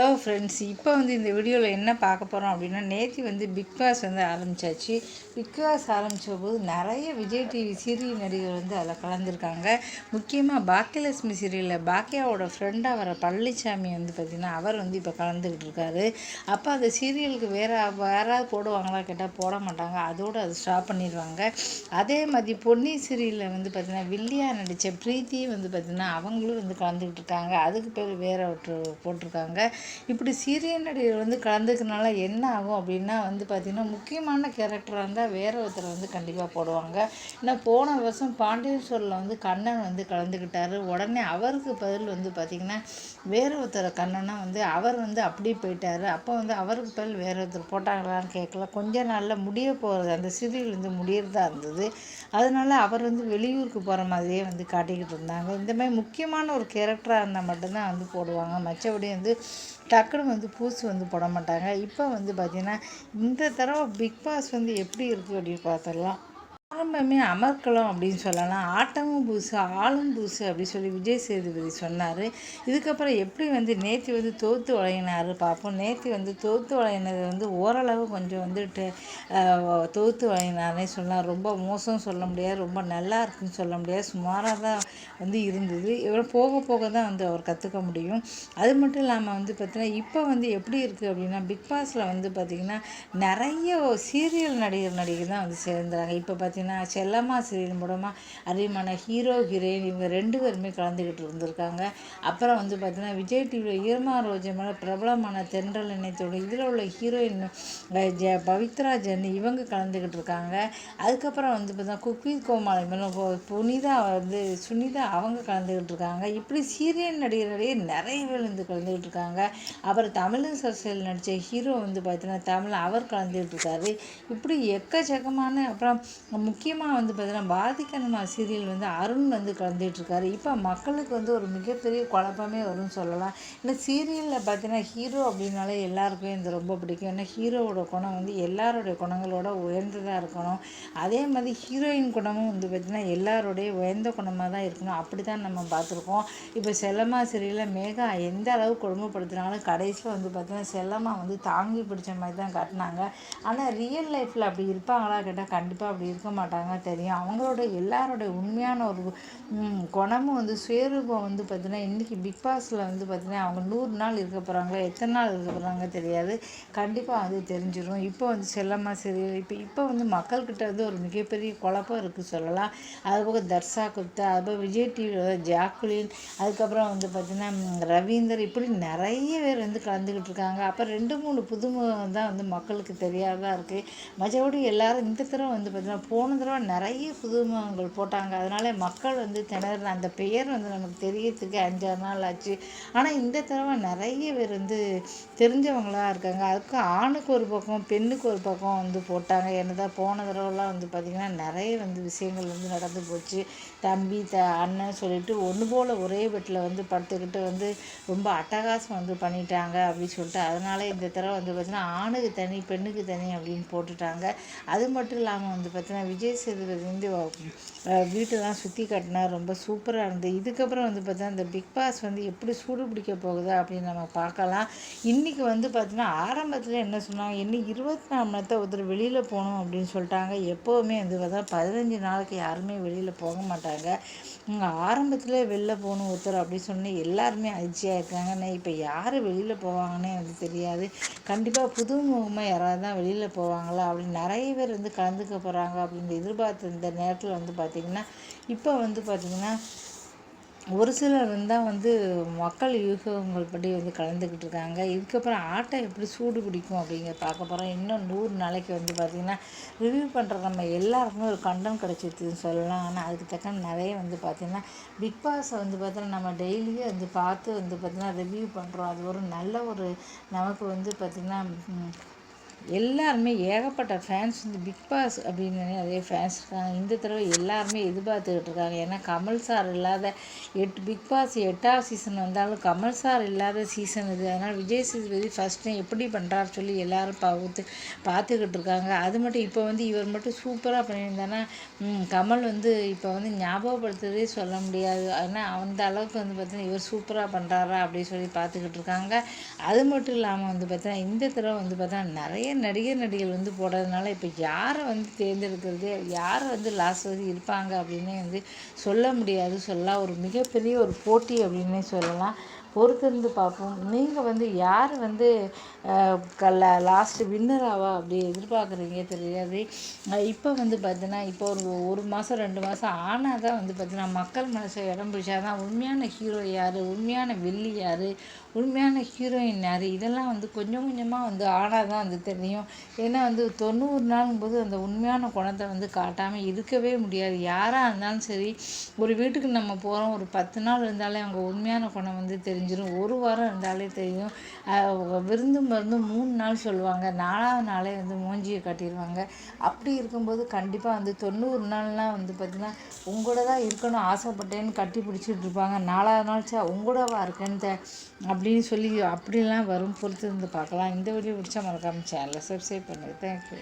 Hello friends இப்போ வந்து இந்த வீடியோவில் என்ன பார்க்க போகிறோம் அப்படின்னா நேற்று வந்து பிக் பாஸ் வந்து ஆரம்பித்தாச்சு பிக் பாஸ் ஆரம்பித்த போது நிறைய விஜய் டிவி சீரியல் நடிகர் வந்து அதில் கலந்துருக்காங்க. முக்கியமாக பாக்கியலட்சுமி சீரியலில் பாக்கியாவோட ஃப்ரெண்டாக வர பழனிசாமி வந்து பார்த்திங்கன்னா அவர் வந்து இப்போ கலந்துக்கிட்டு இருக்காரு. அப்போ அந்த சீரியலுக்கு வேறு யாராவது போடுவாங்களா கேட்டால் போட மாட்டாங்க. அதோடு அது ஸ்டாப் பண்ணிடுவாங்க அதே மாதிரி பொன்னி சீரியலில் வந்து பார்த்திங்கன்னா வில்லியா நடித்த பிரீத்தியும் வந்து பார்த்திங்கன்னா அவங்களும் வந்து கலந்துக்கிட்டு இருக்காங்க. அதுக்கு பேர் வேற போட்டிருக்காங்க. இப்படி சீரிய நடிகர் வந்து கலந்துக்கிறனால என்ன ஆகும் அப்படின்னா வந்து பார்த்திங்கன்னா முக்கியமான கேரக்டராக இருந்தால் வேற ஒருத்தரை வந்து கண்டிப்பாக போடுவாங்க. ஏன்னா போன வருஷம் பாண்டியன் வந்து கண்ணன் வந்து கலந்துக்கிட்டாரு. உடனே அவருக்கு பதில் வந்து பார்த்திங்கன்னா வேற ஒருத்தர் கண்ணனா வந்து அவர் வந்து அப்படி போயிட்டார். அப்போ வந்து அவருக்கு பதில் வேற ஒருத்தர் போட்டாங்களான்னு கேட்கல. கொஞ்ச நாளில் முடிய போகிறது அந்த சீரியல் வந்து முடியறதா இருந்தது. அதனால் அவர் வந்து வெளியூருக்கு போகிற மாதிரியே வந்து காட்டிக்கிட்டு இருந்தாங்க. இந்த மாதிரி முக்கியமான ஒரு கேரக்டராக இருந்தால் மட்டும்தான் வந்து போடுவாங்க. மற்றபடி வந்து டக்குனு வந்து பூசு வந்து போட மாட்டாங்க. இப்போ வந்து பார்த்திங்கன்னா இந்த தடவை பிக் பாஸ் வந்து எப்படி இருக்குது அப்படின்னு பார்த்துடலாம் ஆரம்பமே அமர்க்கலாம் அப்படின்னு சொல்லலாம். ஆட்டமும் பூசு ஆளும் பூசு அப்படின்னு சொல்லி விஜய் சேதுபதி சொன்னார். இதுக்கப்புறம் எப்படி வந்து நேற்று வந்து தோற்று வளையினார் பார்ப்போம் நேற்று வந்து தோற்று வளையினது வந்து ஓரளவு கொஞ்சம் வந்து தோற்று வளையினார்னே சொல்லலாம் ரொம்ப மோசம் சொல்ல முடியாது ரொம்ப நல்லா இருக்குன்னு சொல்ல முடியாது. சுமாராக தான் வந்து இருந்தது. இவ்வளோ போக போக தான் வந்து அவர் கற்றுக்க முடியும். அது மட்டும் இல்லாமல் வந்து பார்த்திங்கன்னா இப்போ வந்து எப்படி இருக்குது அப்படின்னா பிக் பாஸில் வந்து பார்த்திங்கன்னா நிறைய சீரியல் நடிகர் நடிகர் தான் வந்து சேர்ந்தாங்க இப்போ பார்த்தீங்கன்னா பார்த்தீங்கன்னா செல்லம்மா சீரியல் மூலமாக அறிமுகமான ஹீரோ ஹீரோயின் இவங்க ரெண்டு பேருமே கலந்துக்கிட்டு இருந்திருக்காங்க. அப்புறம் வந்து பார்த்தீங்கன்னா விஜய் டிவியில் ஈரமா ரோஜா மேலே பிரபலமான தென்றல் இணையத்தோட இதில் உள்ள ஹீரோயின் ஜ பவித்ரா ஜென் இவங்க கலந்துக்கிட்டு இருக்காங்க. அதுக்கப்புறம் வந்து பார்த்தீங்கன்னா குக்வித் கோமாளி மேலே புனிதா வந்து சுனிதா அவங்க கலந்துக்கிட்டு இருக்காங்க. இப்படி சீரியல் நடிகர்களே நிறைய பேர் வந்து கலந்துக்கிட்டு இருக்காங்க. அப்புறம் தமிழ் சசியல் நடித்த ஹீரோ வந்து பார்த்தீங்கன்னா தமிழ் அவர் கலந்துக்கிட்டு இருக்காரு. இப்படி எக்கச்சக்கமான அப்புறம் முக்கியமாக வந்து பார்த்திங்கன்னா பாதிக்கணுமா சீரியல் வந்து அருண் வந்து கலந்துகிட்ருக்காரு இப்போ மக்களுக்கு வந்து ஒரு மிகப்பெரிய குழப்பமே வரும்னு சொல்லலாம். இல்லை சீரியலில் பார்த்தீங்கன்னா ஹீரோ அப்படின்னாலே எல்லாருக்குமே இந்த ரொம்ப பிடிக்கும். ஏன்னா ஹீரோவோட குணம் வந்து எல்லாருடைய குணங்களோட உயர்ந்ததாக இருக்கணும். அதே மாதிரி ஹீரோயின் குணமும் வந்து பார்த்திங்கன்னா எல்லாருடைய உயர்ந்த குணமாக தான் இருக்கணும். அப்படி தான் நம்ம பார்த்துருக்கோம். இப்போ செல்லம்மா சீரியலில் மேகா எந்த அளவு கொடுமைப்படுத்தினாலும் கடைசியில் வந்து பார்த்திங்கன்னா செல்லம்மா வந்து தாங்கி பிடிச்ச மாதிரி தான் காட்டினாங்க ஆனால் ரியல் லைஃப்பில் அப்படி இருப்பாங்களா கேட்டால் கண்டிப்பாக அப்படி இருக்க மாட்டாங்க தெரியும். அவங்களோட எல்லாரோட உண்மையான ஒரு குணமும் வந்து சுயரூபம் வந்து பார்த்திங்கன்னா இன்றைக்கி பிக் பாஸில் வந்து பார்த்திங்கன்னா அவங்க நூறு நாள் இருக்க போகிறாங்களா எத்தனை நாள் இருக்க போகிறாங்க தெரியாது. கண்டிப்பாக அது தெரிஞ்சிடும் இப்போ வந்து செல்லம்மா சரி இப்போ இப்போ வந்து மக்கள்கிட்ட வந்து ஒரு மிகப்பெரிய குழப்பம் இருக்குது சொல்லலாம். அதுபோக தர்ஷா குப்தா அதுபோக விஜய் டிவியில் ஜாக்குலின் அதுக்கப்புறம் வந்து பார்த்திங்கன்னா ரவீந்தர் இப்படி நிறைய பேர் வந்து கலந்துக்கிட்டு இருக்காங்க. அப்போ ரெண்டு மூணு புதுமுகம் தான் வந்து மக்களுக்கு தெரியாததாக இருக்குது மற்றபடி எல்லோரும் இந்த தடவை வந்து பார்த்திங்கன்னா போன தடவை நிறைய புதுமுகங்கள் போட்டாங்க. அதனால் மக்கள் வந்து திணற அந்த பெயர் வந்து நமக்கு தெரியறதுக்கு அஞ்சாறு நாள் ஆச்சு. ஆனால் இந்த தடவை நிறைய பேர் வந்து தெரிஞ்சவங்களாக இருக்காங்க. அதுக்கு ஆணுக்கு ஒரு பக்கம் பெண்ணுக்கு ஒரு பக்கம் வந்து போட்டாங்க. என்னதான் போன தடவைலாம் வந்து பார்த்திங்கன்னா நிறைய வந்து விஷயங்கள் வந்து நடந்து போச்சு. தம்பி த அண்ணன் சொல்லிட்டு ஒன்று போல் ஒரே பெட்டில் வந்து படுத்துக்கிட்டு வந்து ரொம்ப அட்டகாசம் வந்து பண்ணிட்டாங்க அப்படின்னு சொல்லிட்டு அதனால இந்த தடவை வந்து பார்த்திங்கன்னா ஆணுக்கு தனி பெண்ணுக்கு தனி அப்படின்னு போட்டுட்டாங்க. அது மட்டும் இல்லாமல் வந்து பார்த்திங்கன்னா விஜய் சேதுபதி வந்து வீட்டெல்லாம் சுற்றி காட்டினா ரொம்ப சூப்பராக இருந்தது. இதுக்கப்புறம் வந்து பார்த்தா இந்த பிக் பாஸ் வந்து எப்படி சூடு பிடிக்க போகுதா அப்படின்னு நம்ம பார்க்கலாம். இன்றைக்கி வந்து பார்த்தீங்கன்னா ஆரம்பத்தில் என்ன சொன்னாங்க? இன்னும் இருபத்தி நாலு மணி நேரத்தை ஒருத்தர் வெளியில் போகணும் அப்படின்னு சொல்லிட்டாங்க. எப்போவுமே வந்து பார்த்தா பதினஞ்சு நாளைக்கு யாருமே வெளியில் போக மாட்டாங்க. ஆரம்பத்தில் வெளில போகணும் ஒருத்தர் அப்படின்னு சொன்னால் எல்லாருமே அதிர்ச்சியாக இருக்காங்க இப்போ யார் வெளியில் போவாங்கன்னே எனக்கு தெரியாது. கண்டிப்பாக புது முகமாக யாராவது தான் வெளியில் போவாங்களா? அப்படின்னு நிறைய பேர் வந்து கலந்துக்க போகிறாங்க அப்படின்னு எதிர்பார்த்த இந்த நேரத்தில் வந்து பார்த்திங்கன்னா இப்போ வந்து பார்த்திங்கன்னா ஒரு சிலர் தான் வந்து மக்கள் யூகங்கள் படி வந்து கலந்துக்கிட்டு இருக்காங்க. இதுக்கப்புறம் ஆட்டை எப்படி சூடு பிடிக்கும் அப்படிங்கிற பார்க்க போகிறோம் இன்னும் நூறு நாளைக்கு வந்து பார்த்திங்கன்னா ரிவ்யூ பண்ணுற நம்ம எல்லாருக்குமே ஒரு கண்டம் கிடச்சிதுன்னு சொல்லலாம். ஆனால் அதுக்கு தக்க நிறைய வந்து பார்த்திங்கன்னா பிக் பாஸை வந்து பார்த்தீங்கன்னா நம்ம டெய்லியே வந்து பார்த்து வந்து பார்த்திங்கன்னா ரிவ்யூ பண்ணுறோம் அது ஒரு நல்ல ஒரு நமக்கு வந்து பார்த்திங்கன்னா எல்லாருமே ஏகப்பட்ட ஃபேன்ஸ் வந்து பிக் பாஸ் அப்படின்னு நிறைய ஃபேன்ஸ் இருக்காங்க. இந்த தடவை எல்லாருமே எதிர்பார்த்துக்கிட்டு இருக்காங்க. ஏன்னா கமல் சார் இல்லாத எட்டு பிக் பாஸ் எட்டாவது சீசன் வந்தாலும் கமல் சார் இல்லாத சீசன் இது. அதனால் விஜய் சேதுபதி ஃபஸ்ட் டைம் எப்படி பண்ணுறாரு சொல்லி எல்லாரும் பார்த்து பார்த்துக்கிட்டு இருக்காங்க. அது மட்டும் இப்போ வந்து இவர் மட்டும் சூப்பராக பண்ணியிருந்தானா கமல் வந்து இப்போ வந்து ஞாபகப்படுத்துறதே சொல்ல முடியாது. ஆனால் அந்த அளவுக்கு வந்து பார்த்தீங்கன்னா இவர் சூப்பராக பண்ணுறாரா அப்படின்னு சொல்லி பார்த்துக்கிட்டு இருக்காங்க. அது மட்டும் இல்லாமல் வந்து பார்த்தீங்கன்னா இந்த தடவை வந்து பார்த்தா நிறைய நடிகர் நடிகர் வந்து போடுறதுனால இப்போ யாரை வந்து தேர்ந்தெடுக்கிறது? யாரை வந்து லாஸ்ட் வந்து இருப்பாங்க அப்படின்னே வந்து சொல்ல முடியாது. சொல்லலாம். ஒரு மிகப்பெரிய ஒரு போட்டி அப்படின்னே சொல்லலாம். பொறுத்திருந்து பார்ப்போம். நீங்கள் வந்து யார் வந்து லாஸ்ட்டு வின்னர் ஆவா அப்படி எதிர்பார்க்குறீங்க தெரியாது. இப்போ வந்து பார்த்தீங்கன்னா இப்போ ஒரு ஒரு மாதம் ரெண்டு மாதம் ஆனால் தான் வந்து பார்த்தீங்கன்னா மக்கள் மனசை இடம் பிடிச்சா தான் உண்மையான ஹீரோ யார் உண்மையான வில்லி யார் உண்மையான ஹீரோயின் யார் இதெல்லாம் வந்து கொஞ்சம் கொஞ்சமாக வந்து ஆனால் தான் வந்து தெரியும். ஏன்னா வந்து தொண்ணூறு நாளுங்கும்போது அந்த உண்மையான குணத்தை வந்து காட்டாமல் இருக்கவே முடியாது. யாராக இருந்தாலும் சரி ஒரு வீட்டுக்கு நம்ம போகிறோம் ஒரு பத்து நாள் இருந்தாலே அவங்க உண்மையான குணம் வந்து தெரியும் தெரிஞ்சிடும் ஒரு வாரம் இருந்தாலே தெரியும். விருந்தும் விருந்து மருந்து மூணு நாள் சொல்லுவாங்க. நாலாவது நாளே வந்து மூஞ்சியை காட்டிடுவாங்க அப்படி இருக்கும்போது கண்டிப்பாக வந்து தொண்ணூறு நாள்லாம் வந்து பார்த்திங்கன்னா உங்களோட தான் இருக்கணும் ஆசைப்பட்டேன்னு கட்டி பிடிச்சிட்டு இருப்பாங்க. நாலாவது நாள் சே உங்களோடவா இருக்கேன்னு தெ- அப்படின்னு சொல்லி அப்படிலாம் வரும் பொறுத்து இருந்து பார்க்கலாம். இந்த வீடியோ பிடிச்சா மறக்காமல் சேனலை சப்ஸ்கிரைப் பண்ணுங்கள் தேங்க்யூ